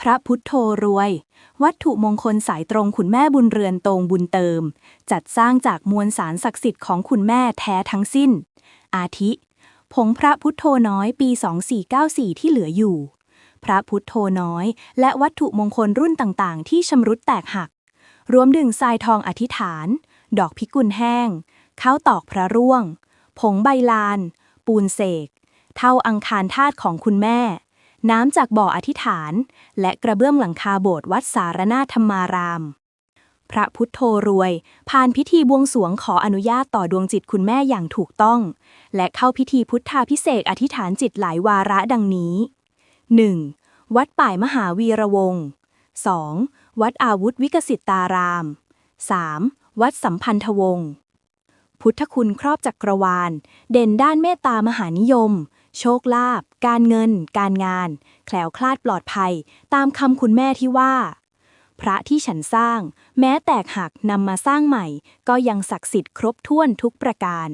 พระพุทโธรวย วัตถุมงคลสายตรงคุณแม่บุญเรือนตรงบุญเติม จัดสร้างจากมวลสารศักดิ์สิทธิ์ของคุณแม่แท้ทั้งสิ้น อาทิ ผงพระพุทโธน้อยปี 2494 ที่เหลืออยู่ พระพุทโธน้อย และวัตถุมงคลรุ่นต่างๆ ที่ชำรุดแตกหัก รวมดึงทรายทองอธิษฐาน ดอกพิกุลแห้งข้าวตอกพระร่วง ผงใบลาน ปูนเสก เท่าอังคารธาตุของคุณแม่ น้ำจากบ่ออธิษฐาน และกระเบื้องหลังคาโบสถ์วัดสารนาธรรมาราม พระพุทโธรวย ผ่านพิธีบวงสวงขออนุญาตต่อดวงจิตคุณแม่อย่างถูกต้อง และเข้าพิธีพุทธาพิเศษอธิษฐานจิตหลายวาระดังนี้ 1. วัดป่ายมหาวีระวงศ์ 2. วัดอาวุธวิกสิตตาราม 3. วัดสัมพันธวงศ์พุทธคุณครอบจักรวาล เด่นด้านเมตตามหานิยม โชคลาภการเงิน การงาน แคล้วคลาดปลอดภัย ตามคำคุณแม่ที่ว่า พระที่ฉันสร้าง แม้แตกหักนำมาสร้างใหม่ ก็ยังศักดิ์สิทธิ์ครบถ้วนทุกประการ